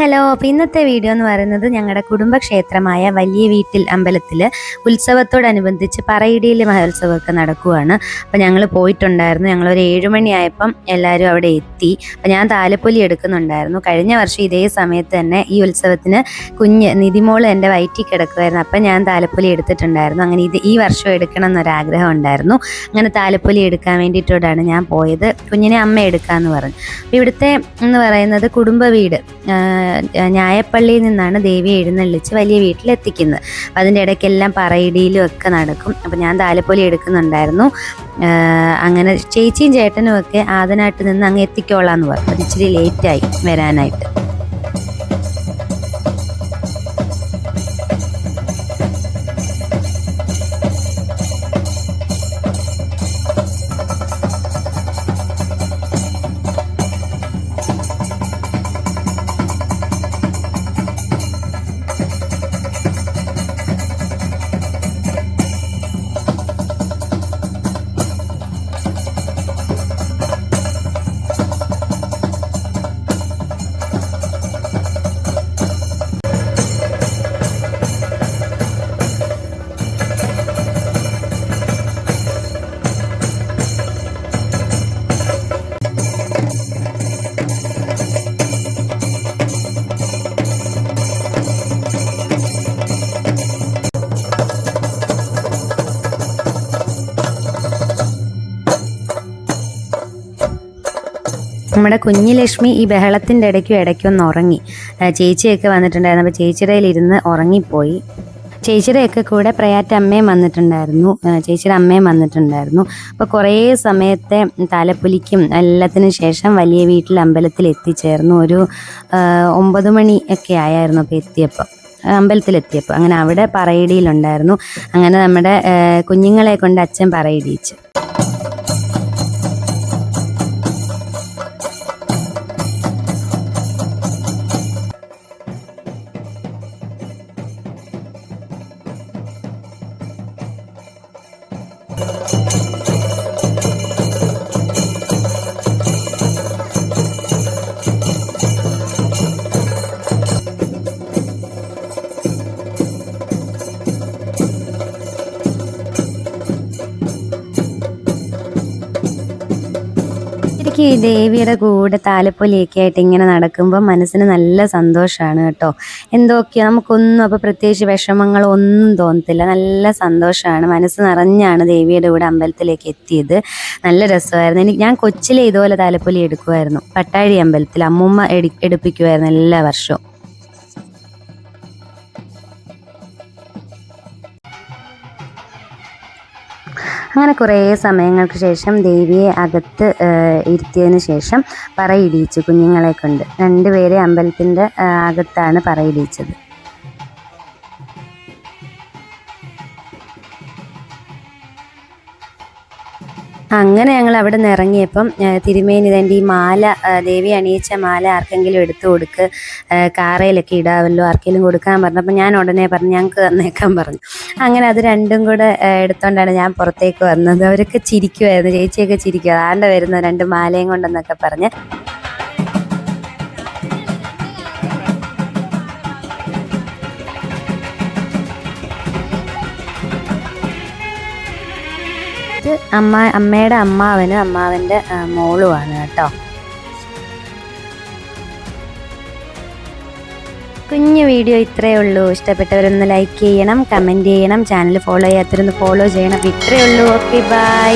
Hello അപ്പോൾ ഇന്നത്തെ video എന്ന് പറയുന്നത് ഞങ്ങളുടെ കുടുംബക്ഷേത്രമായ വലിയ വീട്ടിൽ അമ്പലത്തിൽ ഉത്സവത്തോടനുബന്ധിച്ച് പറയിടിയിൽ മഹോത്സവമൊക്കെ നടക്കുകയാണ് അപ്പോൾ ഞങ്ങൾ പോയിട്ടുണ്ടായിരുന്നു. ഞങ്ങളൊരു ഏഴുമണിയായപ്പം എല്ലാവരും അവിടെ എത്തി. അപ്പോൾ ഞാൻ താലപ്പൊലി എടുക്കുന്നുണ്ടായിരുന്നു. കഴിഞ്ഞ വർഷം ഇതേ സമയത്ത് തന്നെ ഈ ഉത്സവത്തിന് കുഞ്ഞ് നിതിമോൾ എന്റെ വയറ്റിൽ കിടക്കുമായിരുന്നു അപ്പം ഞാൻ താലപ്പൊലി എടുത്തിട്ടുണ്ടായിരുന്നു. അങ്ങനെ ഇത് ഈ വർഷം എടുക്കണം എന്നൊരാഗ്രഹം ഉണ്ടായിരുന്നു. അങ്ങനെ താലപ്പൊലി എടുക്കാൻ വേണ്ടിയിട്ടോടാണ് ഞാൻ പോയത്. കുഞ്ഞിനെ അമ്മ എടുക്കാമെന്ന് പറഞ്ഞു. അപ്പോൾ ഇവിടുത്തെ എന്ന് പറയുന്നത് കുടുംബ വീട്. ഞായപ്പള്ളിയിൽ നിന്നാണ് ദേവി എഴുന്നള്ളിച്ച് വലിയ വീട്ടിലെത്തിക്കുന്നത്. അതിന്റെ ഇടയ്ക്കെല്ലാം പറയിടിയിലും ഒക്കെ നടക്കും. അപ്പം ഞാൻ താലപ്പൊലി എടുക്കുന്നുണ്ടായിരുന്നു. അങ്ങനെ ചേച്ചിയും ചേട്ടനും ഒക്കെ ആദനായിട്ട് നിന്ന് അങ്ങ് എത്തിക്കോളാം എന്ന് പറഞ്ഞു. അത് ഇച്ചിരി ലേറ്റായി വരാനായിട്ട്. നമ്മുടെ കുഞ്ഞു ലക്ഷ്മി ഈ ബഹളത്തിന്റെ ഇടയ്ക്കും ഇടയ്ക്കൊന്ന് ഉറങ്ങി. ആ, ചേച്ചിയൊക്കെ വന്നിട്ടുണ്ടായിരുന്നു. അപ്പോൾ ചേച്ചിയുടെ ഇരുന്ന് ഉറങ്ങിപ്പോയി. ചേച്ചിയുടെയൊക്കെ കൂടെ പ്രയാറ്റ അമ്മയും വന്നിട്ടുണ്ടായിരുന്നു. ചേച്ചിയുടെ അമ്മയും വന്നിട്ടുണ്ടായിരുന്നു. അപ്പോൾ കുറേ സമയത്തെ തലപ്പുലിക്കും എല്ലാത്തിനും ശേഷം വലിയ വീട്ടിൽ അമ്പലത്തിൽ എത്തിച്ചേർന്നു. ഒരു ഒമ്പത് മണി ഒക്കെ ആയായിരുന്നു അപ്പോൾ എത്തിയപ്പോൾ. അമ്പലത്തിലെത്തിയപ്പോൾ. അങ്ങനെ അവിടെ പറയിടിയിലുണ്ടായിരുന്നു. അങ്ങനെ നമ്മുടെ കുഞ്ഞുങ്ങളെ കൊണ്ട് അച്ഛൻ പറയിടിയിച്ചു. Thank you. ഈ ദേവിയുടെ കൂടെ താലപ്പൊലിയൊക്കെ ആയിട്ട് ഇങ്ങനെ നടക്കുമ്പോൾ മനസ്സിന് നല്ല സന്തോഷമാണ് കേട്ടോ. എന്തൊക്കെയോ നമുക്കൊന്നും അപ്പോൾ പ്രത്യേകിച്ച് വിഷമങ്ങൾ ഒന്നും തോന്നത്തില്ല. നല്ല സന്തോഷമാണ് മനസ്സ് നിറഞ്ഞാണ് ദേവിയുടെ കൂടെ അമ്പലത്തിലേക്ക് എത്തിയത്. നല്ല രസമായിരുന്നു. എനിക്ക് ഞാൻ കൊച്ചിലെ ഇതുപോലെ താലപ്പൊലി എടുക്കുമായിരുന്നു പട്ടാഴി അമ്പലത്തിൽ അമ്മൂമ്മ എടി എടുപ്പിക്കുമായിരുന്നു എല്ലാ വർഷവും. അങ്ങനെ കുറേ സമയങ്ങൾക്ക് ശേഷം ദേവിയെ അകത്ത് ഇരുത്തിയതിന് ശേഷം പറയിടിയിച്ചു കുഞ്ഞുങ്ങളെ കൊണ്ട്. രണ്ടുപേരെ അമ്പലത്തിന്റെ അകത്താണ് പറയിടിയിച്ചത്. അങ്ങനെ ഞങ്ങൾ അവിടെ നിന്ന് ഇറങ്ങിയപ്പം തിരുമേനി തന്റെ ഈ മാല ദേവി അണിയിച്ച മാല ആർക്കെങ്കിലും എടുത്തു കൊടുക്ക് കാറയിലൊക്കെ ഇടാവല്ലോ ആർക്കെങ്കിലും കൊടുക്കാൻ പറഞ്ഞപ്പോൾ ഞാൻ ഉടനെ പറഞ്ഞു ഞങ്ങൾക്ക് തന്നേക്കാൻ പറഞ്ഞു. അങ്ങനെ അത് രണ്ടും കൂടെ എടുത്തോണ്ടാണ് ഞാൻ പുറത്തേക്ക് വന്നത്. അവരൊക്കെ ചിരിക്കുമായിരുന്നു ചേച്ചിയൊക്കെ ചിരിക്കുക ആണ്ട വരുന്ന രണ്ട് മാലയും കൊണ്ടെന്നൊക്കെ പറഞ്ഞ്. അമ്മ അമ്മയുടെ അമ്മാവനും അമ്മാവന്റെ മോളുമാണ് കേട്ടോ. കുഞ്ഞു വീഡിയോ ഇത്രയേ ഉള്ളൂ. ഇഷ്ടപ്പെട്ടവരൊന്ന് ലൈക്ക് ചെയ്യണം കമന്റ് ചെയ്യണം ചാനൽ ഫോളോ ചെയ്യാത്തവരൊന്ന് ഫോളോ ചെയ്യണം. ഇത്രയേ ഉള്ളൂ. Okay bye